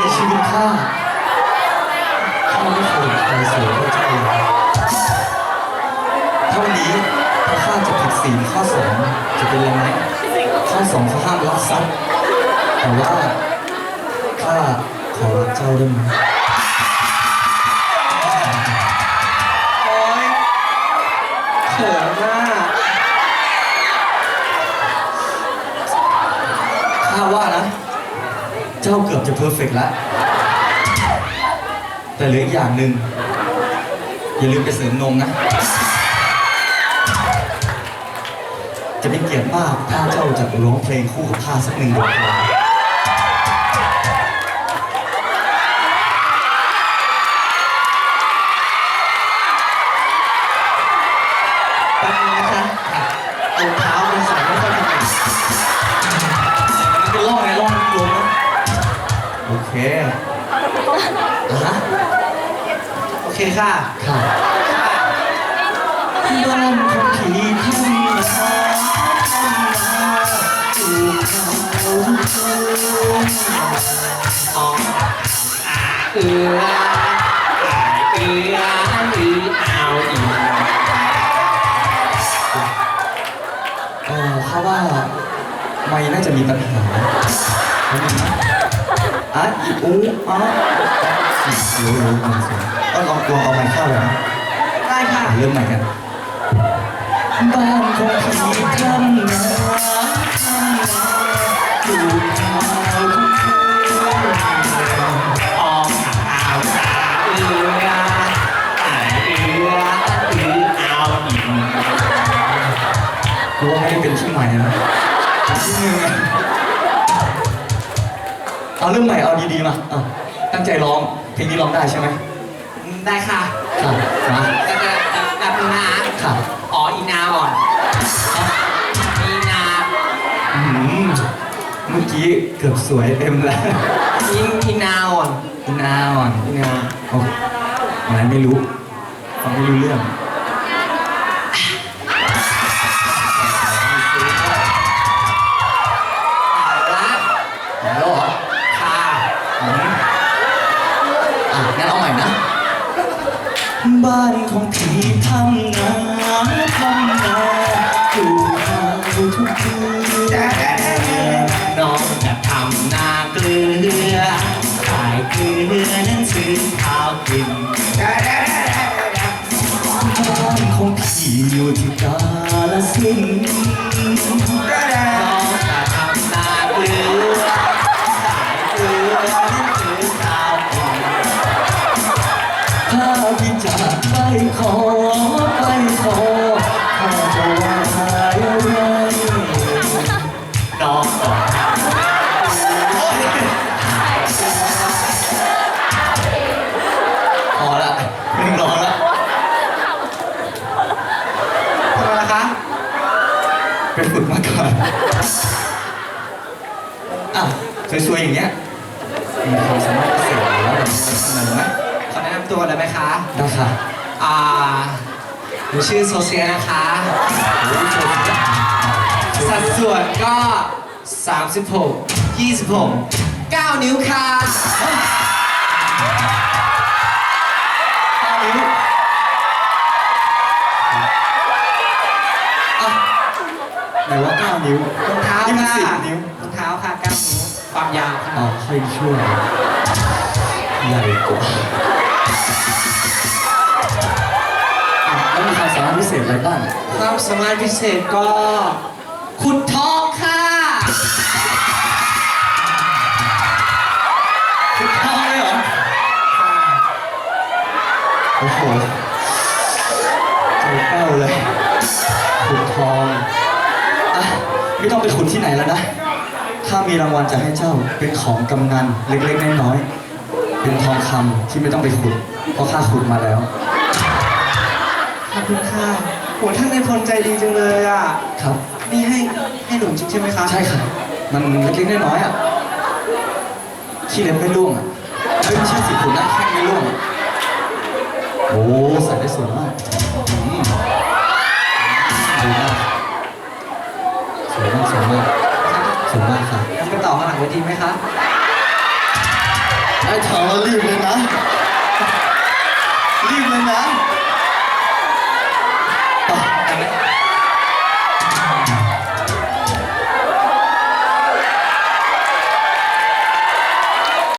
ในชีวิตข้าข้าไม่เคยใครสวยเท่าเจ้าเลยถ้าวันนี้ถ้าข้าจะผิดศีลข้อสองจะเป็นอะไรไหมข้อสองเขาห้ามลักทรัพย์แต่ว่าข้าขอรักเจ้าได้ไหม จ้าเกือบจะเพอร์เฟกต์แล้ว แต่เหลืออีกอย่างหนึ่งอย่าลืมไปเสริมนมนะ จะเป็นเกียรติมากถ้าเจ้าจะร้องเพลงคู่กับข้าสักหนึ่งบทเพลงแป๊บนึงนะคะเอา โอเคอะฮะโอเคค่ะค่ะบ้านของผีทำนาทำนาปลูกข้าวทุกคนอ๋อเอือเอืออือเอาอีกเออข้าว่าไม่น่าจะมีปัญหาเอะอะอีอูอ๋อรู้รู้มันสวยต้องลองลองเอาไม้เข้าเลยนะได้ค่ะเริ่มใหม่กันบ้านของผีทำนาทำนาปลูกข้าวทุกคนออกเอาสาเอือไอเอืออือเอาอีกรู้ว่าไม่ได้เป็นที่ใหม่นะที่หนึ่งอ เอาเรื่องใหม่เอาดีๆมาเอาตั้งใจร้องเพลงนี้ร้องได้ใช่ไหมได้ค่ะค่ะมาแต่แต่แต่แบบนึงนะค่ะอ๋ออีนาก่อนอีนาอื้อหือเมื่อกี้เกือบสวยเต็มแล้วอีอีนาก่อนอินอาอ่อนอีนาโอ้อะไรไม่รู้ฟังไม่รู้เรื่องานของผีทำนาทำนาปลูกข้าทุกคืนน้องจะทำนาเกลือขายเกลือนั้นซื้อข้าวกินบ้านของผีอยู่ที่กาลสินธุ์ อะสวยๆอย่างเงี้ยมีความสามารถพิเศษแล้วเดี๋ยวจะเสนอไหมขอแนะนำตัวเลยไหมคะได้ค่ะอ่าหนูชื่อโซเซียนะคะโอ้ยโชว์สิจ๊ะสัดส่วนก็ 36 26 9 นิ้วค่ะเก้านิ้วอะไหนว่าเก้านิ้วรองเท้า นี่มันค่ะสิบนิ้ว รองเท้าค่ะ9นิ้วความยาวค่ะอ๋อค่อยช่วยใหญ่กว่าอะแล้วมีความสามารถพิเศษอะไรบ้าง ความสามารถพิเศษก็ขุดทองค่ะ ข้ามีรางวัลจะให้เจ้าเป็นของกำนันเล็กๆน้อยๆเป็นทองคำที่ไม่ต้องไปขุด เพราะข้าขุดมาแล้ว ขอบคุณค่ะโหท่านในายพลใจดีจังเลยอะ ครับ นี่ให้ให้หนูจริงใช่ไหมคะใช่ค่ะ มันเล็กๆน้อยๆอะขี้เล็บไม่ร่วงอะเฮ้ยไม่ใช่สิขุดได้แค่ไม่ร่วงอะโอ้ใส่ได้สวยมากอืมดีมากสวยมากสวยมาก ถูกมากครับงั้นไปต่อข้างหลังเวทีไหมครับไอ้ถามว่ารีบเลยนะ รีบเลยนะ